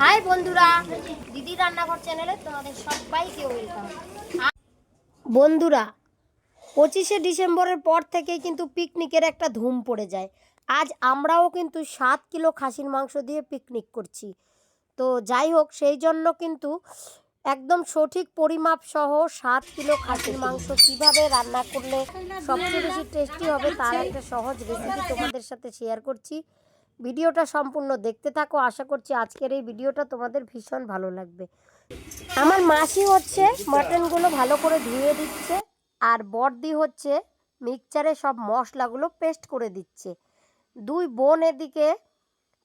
High বন্ধুরা, দিদি রান্নাঘর চ্যানেলে তোমাদের সবাইকে বন্ধুরা, পঁচিশে ডিসেম্বরের পর থেকেই কিন্তু পিকনিকের একটা ধুম পড়ে যায়। আজ আমরাও কিন্তু সাত কিলো খাসির মাংস দিয়ে পিকনিক করছি। তো যাই হোক, সেই জন্য কিন্তু একদম সঠিক পরিমাপ সহ সাত কিলো খাসির মাংস কীভাবে রান্না করলে সবচেয়ে বেশি টেস্টি হবে তার একটা সহজ রেসিপি তোমাদের সাথে শেয়ার করছি। ভিডিওটা সম্পূর্ণ দেখতে থাকো। আশা করছি আজকের এই ভিডিওটা তোমাদের ভীষণ ভালো লাগবে। আমার মাসি হচ্ছে মাটনগুলো ভালো করে ধুয়ে দিচ্ছে আর বর্দি হচ্ছে মিক্সচারে সব মশলাগুলো পেস্ট করে দিচ্ছে। দুই বোন এদিকে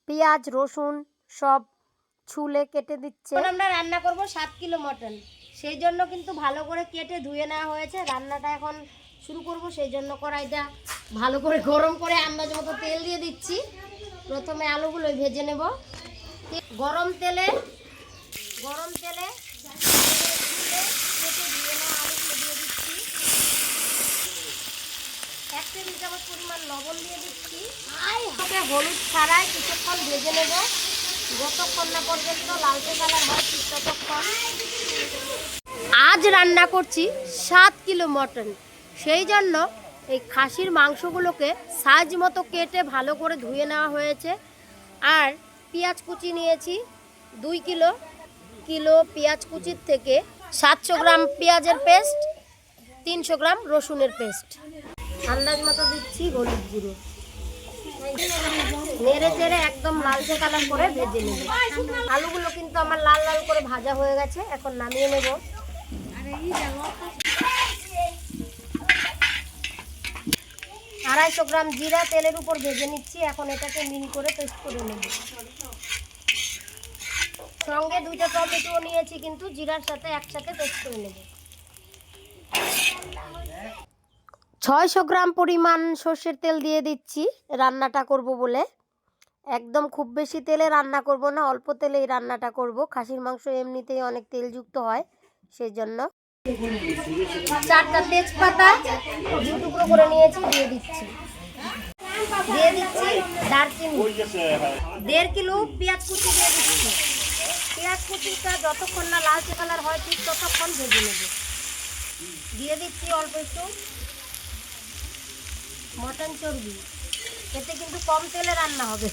পেঁয়াজ, রসুন সব ছুলে কেটে দিচ্ছে। আমরা রান্না করব সাত কিলো মটন। সেই জন্য কিন্তু ভালো করে কেটে ধুয়ে নেওয়া হয়েছে। রান্নাটা এখন শুরু করব, সেই জন্য কড়াইটা ভালো করে গরম করে আন্দাজ মতো তেল দিয়ে দিচ্ছি। প্রথমে আলুগুলো ভেজে নেব। গরম তেলে গরম তেলে এক টেবিল পরিমাণ লবণ দিয়ে দিচ্ছি। হাতে হলুদ ছাড়াই কিছুক্ষণ ভেজে নেব। যতক্ষণ না পর্যন্ত লালচে কালার হয় ঠিক ততক্ষণ। আজ রান্না করছি সাত কিলো মটন। সেই জন্য এই খাসির মাংসগুলোকে সাইজ মতো কেটে ভালো করে ধুয়ে নেওয়া হয়েছে। আর পেঁয়াজ কুচি নিয়েছি, দুই কিলো কিলো পেঁয়াজ কুচির থেকে সাতশো গ্রাম পেঁয়াজের পেস্ট, তিনশো গ্রাম রসুনের পেস্ট। আন্দাজ মতো দিচ্ছি হলুদ গুঁড়ো। নেড়ে চেড়ে একদম লালচে কালার করে ভেজে নেব। আলুগুলো কিন্তু আমার লাল লাল করে ভাজা হয়ে গেছে, এখন নামিয়ে নেব। আড়াইশো গ্রাম জিরা তেলের উপর ভেজে নিচ্ছি। এখন এটাকে মিহি করে পেস্ট করে নেব। সঙ্গে দুইটা টমেটো নিয়েছি কিন্তু জিরার সাথে একসাথে পেস্ট করে নেব। ছয়শো গ্রাম পরিমাণ সর্ষের তেল দিয়ে দিচ্ছি। রান্নাটা করব বলে। একদম খুব বেশি তেলে রান্না করব না, অল্প তেলেই রান্নাটা করব। খাসির মাংস এমনিতেই অনেক তেলযুক্ত হয় সেই জন্য চারটা তেজপাতা দু টুকরো করে নিয়েছি, দিয়ে দিচ্ছি। দিয়ে দিচ্ছি দারচিনি। দেড় কিলো পেঁয়াজ কুচি দিয়ে দিচ্ছি। পেঁয়াজ কুচিটা যতক্ষণ না লালচে কালার হয়, ঠিক ততক্ষণ ভেজে নেব। দিয়ে দিচ্ছি অল্প একটু মটন চর্বি। এতে কিন্তু কম তেলে রান্না হবে।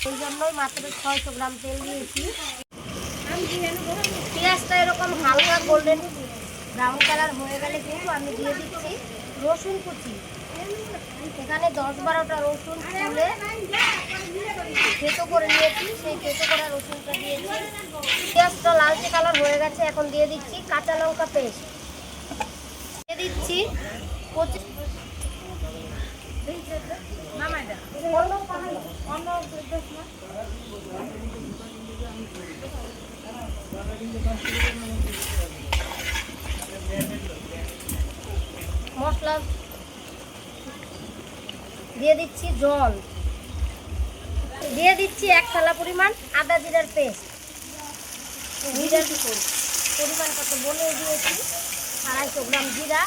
সেই জন্যই মাত্র ছয়শো গ্রাম তেল দিয়েছি। পেঁয়াজটা এরকম হালকা গোল্ডেন ব্রাউন কালার হয়ে গেলে কিন্তু আমি দিয়ে দিচ্ছি রসুন কুচি। এখানে দশ বারোটা রসুন তুলে থেতো করে নিয়েছি, সেই থেতো করা রসুনটা দিয়েছি পেঁয়াজটা লালচে কালার হয়ে গেছে, এখন দিয়ে দিচ্ছি কাঁচা লঙ্কা পেস্ট। দিয়ে দিচ্ছি কচি মশলা দিয়ে দিচ্ছি জল। দিয়ে দিচ্ছি এক থালা পরিমাণ আদা জিরার পেস্ট। জিরার পরিমাণ কত বলে দিয়েছি? আড়াইশো গ্রাম জিরা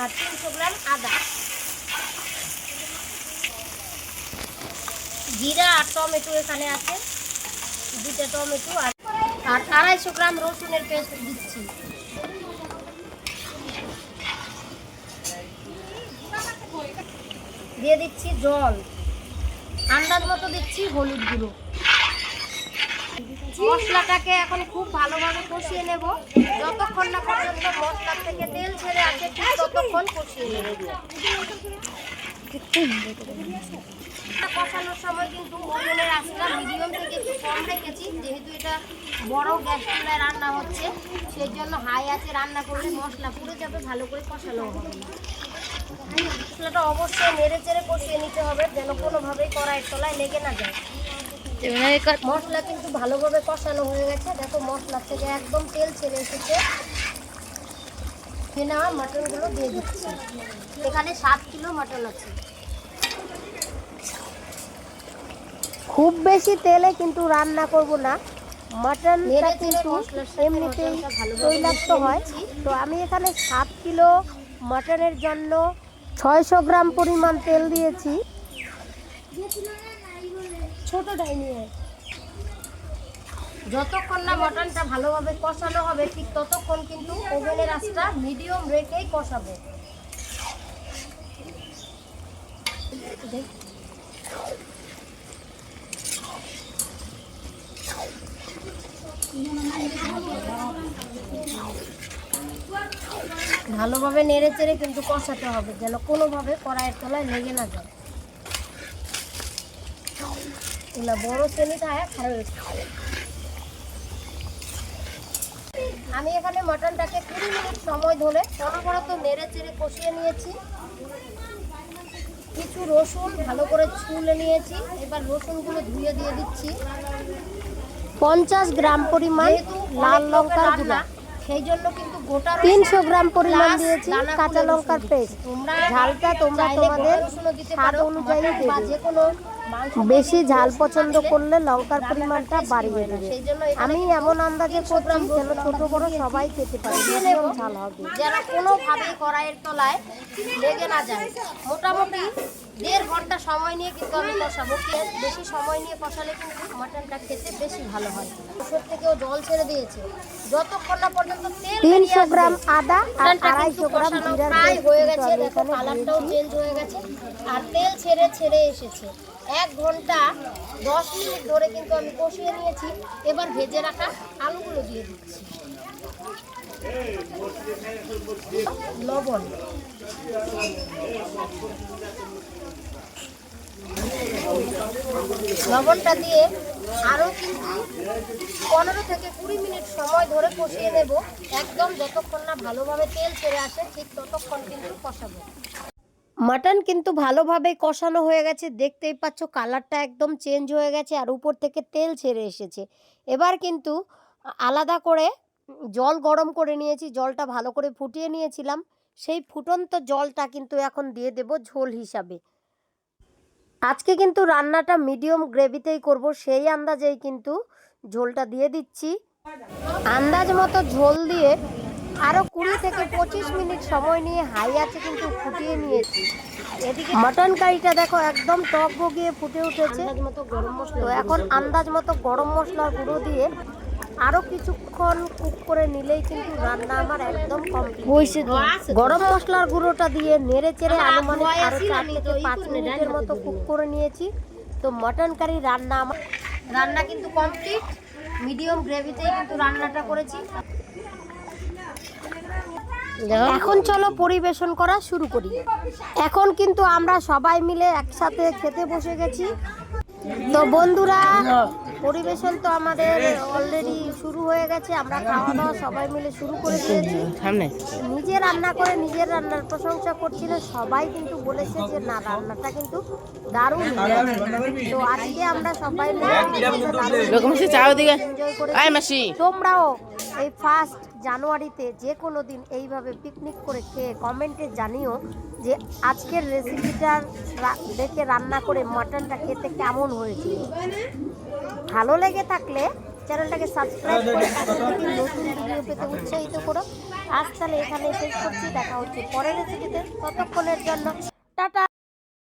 আর তিনশো গ্রাম আদা। জিরা আর টমেটো এখানে আছে। দুটো টমেটো আর আর আড়াইশো গ্রাম রসুনের পেস্ট দিচ্ছি। দিয়ে দিচ্ছি জল। আন্দাজ মতো দিচ্ছি হলুদ গুঁড়ো। মশলাটাকে এখন খুব ভালোভাবে কষিয়ে নেব। যতক্ষণ না পর্যন্ত মশলার থেকে তেল ছেড়ে আসে, ঠিক ততক্ষণ কষিয়ে নেব। কষানোর সময় কিন্তু ওভেনের আঁচটা মিডিয়াম থেকে একটু কম রেখেছি। যেহেতু এটা বড় গ্যাস চুলায় রান্না হচ্ছে সেই জন্য হাই আছে রান্না করলে মশলা পুড়ে যাবে ভালো করে কষানো হবে। মশলাটা অবশ্যই নেড়ে চেড়ে কষিয়ে নিতে হবে যেন কোনোভাবেই কড়াইয়ের তলায় লেগে না যায়। মশলা কিন্তু ভালোভাবে কষানো হয়ে গেছে। দেখো মশলা থেকে একদম তেল ছেড়ে এসেছে। নেওয়া মাটনগুলো দিয়ে দিচ্ছি। এখানে সাত কিলো মাটন আছে। খুব বেশি তেলে কিন্তু রান্না করব না। মাটনটা কিন্তু এমনিতেই তৈলাক্ত হয়। তো আমি এখানে সাত কিলো মাটনের জন্য ছয়শো গ্রাম পরিমাণ তেল দিয়েছি। ছোটটাই নিয়ে যতক্ষণ না মটনটা ভালোভাবে কষানো হবে ঠিক ততক্ষণ কিন্তু ওভেনের আঁচটা মিডিয়াম রেখেই কষাবো। দেখ। ভালোভাবে নেড়ে চেড়ে কিন্তু কষাতে হবে, যেন কোনোভাবে কড়াইয়ের তলায় লেগে না যায়। এগুলা বড় শ্রেণীটা খারাপ আমি এখানে মটনটাকে কুড়ি মিনিট সময় ধরে অনবরত নেড়ে চেড়ে কষিয়ে নিয়েছি। কিছু রসুন ভালো করে ছুলে নিয়েছি। এবার রসুনগুলো ধুয়ে দিয়ে দিচ্ছি। পঞ্চাশ গ্রাম পরিমাণ লাল লঙ্কার গুঁড়া। সেই জন্য কিন্তু গোটা তিনশো গ্রাম পরিমাণ দিয়েছি কাঁচা লঙ্কার পেস্ট। ঝালটা তোমরা তোমাদের স্বাদ অনুযায়ী দেবে। বেশি ঝাল পছন্দ করলে লঙ্কার পরিমাণটা বাড়িয়ে দেবে। আমি এমন আন্দাজে করছি যেন ছোট বড় সবাই খেতে পারে। মিডিয়াম ঝাল হবে। যেন কোনোভাবে কড়াইয়ের তলায় লেগে না যায়, মোটামুটি দেড় ঘণ্টা সময় নিয়ে কিন্তু আমি কষাবো। বেশি সময় নিয়ে কষালে কিন্তু মাটনটা খেতে বেশি ভালো হয়। ওষুধ থেকেও জল ছেড়ে দিয়েছে। যতক্ষণ না পর্যন্ত তেল গ্রাম আদা আর আড়াইশো গ্রাম প্রায় হয়ে গেছে। দেখো কালারটাও চেঞ্জ হয়ে গেছে। আর তেল ছেড়ে ছেড়ে এসেছে। এক ঘণ্টা, দশ মিনিট ধরে কিন্তু আমি কষিয়ে নিয়েছি। এবার ভেজে রাখা আলুগুলো দিয়ে দিচ্ছি। লবণ। লবণটা দিয়ে আরও কিন্তু পনেরো থেকে কুড়ি মিনিট সময় ধরে কষিয়ে নেব। একদম যতক্ষণ না ভালোভাবে তেল ছেড়ে আসে, ঠিক ততক্ষণ কিন্তু কষাবো। মাটন কিন্তু ভালোভাবে কষানো হয়ে গেছে। দেখতেই পাচ্ছ কালারটা একদম চেঞ্জ হয়ে গেছে আর উপর থেকে তেল ছেড়ে এসেছে। এবার কিন্তু আলাদা করে জল গরম করে নিয়েছি, জলটা ভালো করে ফুটিয়ে নিয়েছিলাম। সেই ফুটন্ত জলটা কিন্তু এখন দিয়ে দেব ঝোল হিসাবে। আজকে কিন্তু রান্নাটা মিডিয়াম গ্রেভিতেই করব, সেই আন্দাজেই কিন্তু ঝোলটা দিয়ে দিচ্ছি। আন্দাজ মতো ঝোল দিয়ে আরও কুড়ি থেকে পঁচিশ মিনিট সময় নিয়ে হাই আছে কিন্তু ফুটিয়ে নিয়েছি। এদিকে মটন কারিটা দেখো একদম টক গিয়ে ফুটে উঠেছে। তো এখন আন্দাজ মতো গরম মশলার গুঁড়ো দিয়ে আরও কিছুক্ষণ কুক করে নিলেই কিন্তু রান্না আমার একদম কমপ্লিট গরম মশলার গুঁড়োটা দিয়ে নেড়ে চেড়ে আনুমানিক আরও চার থেকে পাঁচ মিনিটের মতো কুক করে নিয়েছি। তো মটন কারি রান্না আমার রান্না কিন্তু কমপ্লিট মিডিয়াম গ্রেভিতেই কিন্তু রান্নাটা করেছি। এখন চলো পরিবেশন করা শুরু করি। এখন কিন্তু আমরা সবাই মিলে একসাথে খেতে বসে গেছি। তো বন্ধুরা পরিবেশন তো আমাদের অলরেডি শুরু হয়ে গেছে। আমরা খাওয়া দাওয়া সবাই মিলে শুরু করে দিয়েছি। নিজে রান্না করে নিজের রান্নার প্রশংসা করছিল সবাই কিন্তু বলেছে যে না রান্নাটা কিন্তু দারুণ। তো আজকে আমরা সবাই মিলে এনজয় করে তোমরাও এই ফার্স্ট জানুয়ারিতে যে কোনো দিন এইভাবে পিকনিক করে খেয়ে কমেন্টে জানিও যে আজকের রেসিপিটার রা- দেখে রান্না করে মাটনটা খেতে কেমন হয়েছিল। ভালো লেগে থাকলে চ্যানেলটাকে সাবস্ক্রাইব করে নতুন ভিডিও পেতে উৎসাহিত করো। আজ তাহলে এখানে শেষ করছি, দেখা হচ্ছে পরের রেসিপিতে ততক্ষণের জন্য, টাটা!